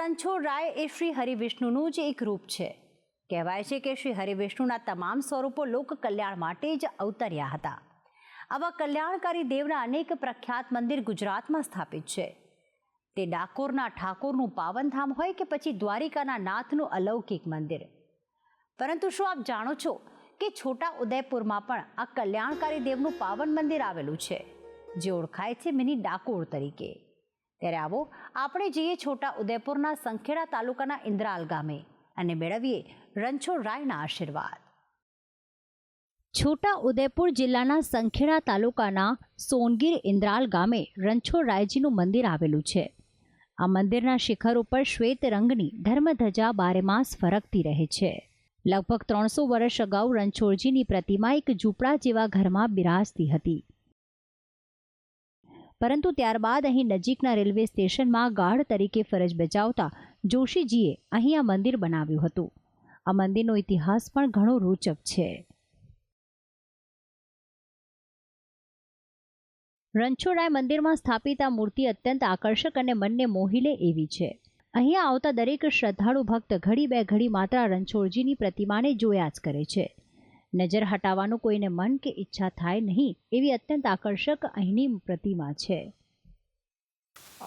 રણછોડ રાય એ શ્રી હરિવિષ્ણુનું જ એક રૂપ છે. કહેવાય છે કે શ્રી હરિવિષ્ણુના તમામ સ્વરૂપો લોક કલ્યાણ માટે જ અવતર્યા હતા. આવા કલ્યાણકારી દેવના અનેક પ્રખ્યાત મંદિર ગુજરાતમાં સ્થાપિત છે. તે ડાકોરના ઠાકોરનું પાવનધામ હોય કે પછી દ્વારિકાના નાથનું અલૌકિક મંદિર. પરંતુ શું આપ જાણો છો કે છોટા ઉદયપુરમાં પણ આ કલ્યાણકારી દેવનું પાવન મંદિર આવેલું છે, જે ઓળખાય છે મિની ડાકોર તરીકે? ત્યારે આવો આપણે જઈએ છોટા ઉદયપુરના સંખેડા તાલુકાના ઇન્દ્રાલ ગામે અને મેળવીએ રણછોડ રાયના આશીર્વાદ. છોટા ઉદયપુર જિલ્લાના સંખેડા તાલુકાના સોનગીર ઇન્દ્રાલ ગામે રણછોડ રાયજીનું મંદિર આવેલું છે. આ મંદિરના શિખર ઉપર શ્વેત રંગની ધર્મધજા બારેમાસ ફરકતી રહે છે. લગભગ ત્રણસો વર્ષ અગાઉ રણછોડજીની પ્રતિમા એક ઝૂંપડા જેવા ઘરમાં બિરાજતી હતી. પરંતુ ત્યારબાદ અહીં નજીકના રેલવે સ્ટેશનમાં ગાઢ તરીકે ફરજ બજાવતા જોશીજીએ અહીં આ મંદિર બનાવ્યું હતું. આ મંદિરનો ઇતિહાસ પણ ઘણો રોચક છે. રણછોડરાય મંદિરમાં સ્થાપિત આ મૂર્તિ અત્યંત આકર્ષક અને મનને મોહી લે એવી છે. અહીંયા આવતા દરેક શ્રદ્ધાળુ ભક્ત ઘડી બે ઘડી માત્ર રણછોડજીની પ્રતિમાને જોયા જ કરે છે. નજર હટાવવાનું કોઈને મન કે ઈચ્છા થાય નહીં એવી અત્યંત આકર્ષક અહીંની પ્રતિમા છે.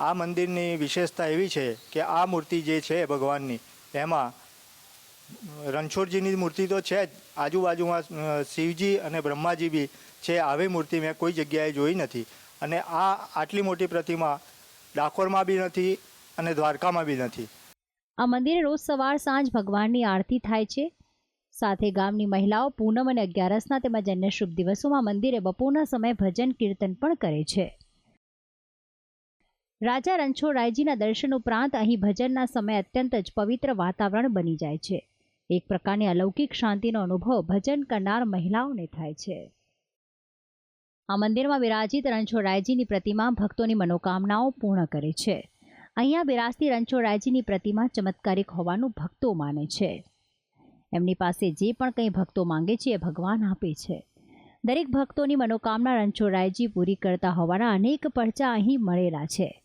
આ મંદિરની વિશેષતા એવી છે કે આ મૂર્તિ જે છે ભગવાનની એમાં રણછોડજીની મૂર્તિ તો છે જ આજુબાજુમાં શિવજી અને બ્રહ્માજી બી છે આવી મૂર્તિ મેં કોઈ જગ્યાએ જોઈ નથી. અને આ આટલી મોટી પ્રતિમા ડાકોરમાં બી નથી અને દ્વારકામાં બી નથી. આ મંદિરે રોજ સવાર સાંજ ભગવાનની આરતી થાય છે સાથે ગામની મહિલાઓ પૂનમ અને અગિયારસના તેમજ અન્ય શુભ દિવસોમાં મંદિરે બપોરના સમયે ભજન કીર્તન પણ કરે છે. રાજા રણછોડરાયજીના દર્શન ઉપરાંત અહીં ભજનના સમયે અત્યંત જ પવિત્ર વાતાવરણ બની જાય છે. એક પ્રકારની અલૌકિક શાંતિનો અનુભવ ભજન કરનાર મહિલાઓને થાય છે. આ મંદિરમાં વિરાજિત રણછોડરાયજીની પ્રતિમા ભક્તોની મનોકામનાઓ પૂર્ણ કરે છે. અહીંયા બિરાજતી રણછોડરાયજીની પ્રતિમા ચમત્કારિક હોવાનું ભક્તો માને છે. એમની પાસે જે પણ કંઈ ભક્તો માંગે છે એ ભગવાન આપે છે. દરેક ભક્તોની મનોકામના રણછોડરાયજી પૂરી કરતા હોવાના અનેક પરચા અહીં મળેલા છે.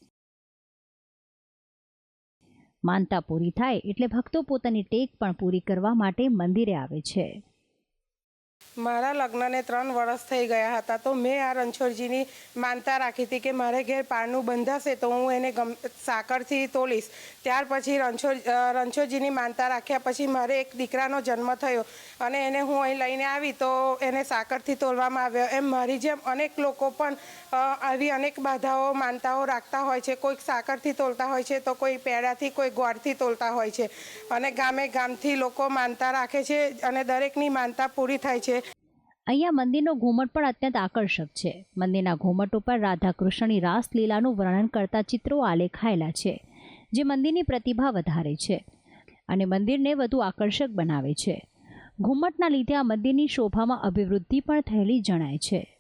માનતા પૂરી થાય એટલે ભક્તો પોતાની ટેક પણ પૂરી કરવા માટે મંદિરે આવે છે. મારા લગ્નને ત્રણ વર્ષ થઈ ગયા હતા, તો મેં આ રણછોડજીની માનતા રાખી હતી કે મારે ઘેર પારનું બંધાશે તો હું એને ગમ, સાકરથી તોલીશ. ત્યાર પછી રણછોડ રણછોડજીની માનતા રાખ્યા પછી મારે એક દીકરાનો જન્મ થયો અને એને હું અહીં લઈને આવી તો એને સાકરથી તોલવામાં આવ્યો. એમ મારી જેમ અનેક લોકો પણ આવી અનેક બાધાઓ, માનતાઓ રાખતા હોય છે. કોઈક સાકરથી તોલતા હોય છે તો કોઈ પેડાથી, કોઈ ગોળથી તોલતા હોય છે. અને ગામે ગામથી લોકો માનતા રાખે છે અને દરેકની માનતા પૂરી થાય છે. અહીંયા મંદિરનો ઘુમટ પણ અત્યંત આકર્ષક છે. મંદિરના ઘુમટ ઉપર રાધા કૃષ્ણની રાસલીલાનું વર્ણન કરતા ચિત્રો આલેખાયેલા છે, જે મંદિરની પ્રતિભા વધારે છે અને મંદિરને વધુ આકર્ષક બનાવે છે. ઘુમટના લીધે આ મંદિરની શોભામાં અભિવૃદ્ધિ પણ થયેલી જણાય છે.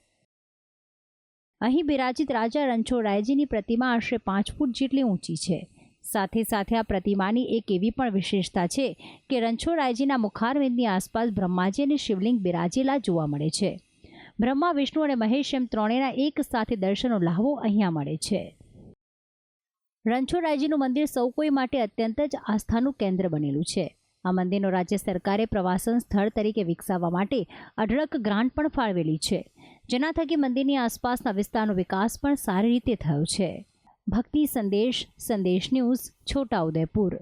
અહીં બિરાજિત રાજા રણછોડરાયજીની પ્રતિમા આશરે પાંચ ફૂટ જેટલી ઊંચી છે. સાથે સાથે આ પ્રતિમાની એક એવી પણ વિશેષતા છે કે રણછોડરાયજીના મુખારવિંદની આસપાસ બ્રહ્માજી અને શિવલિંગ બિરાજેલા જોવા મળે છે. બ્રહ્મા, વિષ્ણુ અને મહેશ એમ ત્રણેયના એક સાથે દર્શનો લાહવો અહીંયા મળે છે. રણછોડરાયજીનું મંદિર સૌ કોઈ માટે અત્યંત જ આસ્થાનું કેન્દ્ર બનેલું છે. આ મંદિરનો રાજ્ય સરકારે પ્રવાસન સ્થળ તરીકે વિકસાવવા માટે અઢળક ગ્રાન્ટ પણ ફાળવેલી છે. જેના થકી મંદિરની આસપાસના વિસ્તારનો વિકાસ પણ સારી રીતે થયો છે. ભક્તિ સંદેશ સંદેશ ન્યૂઝ છોટાઉદેપુર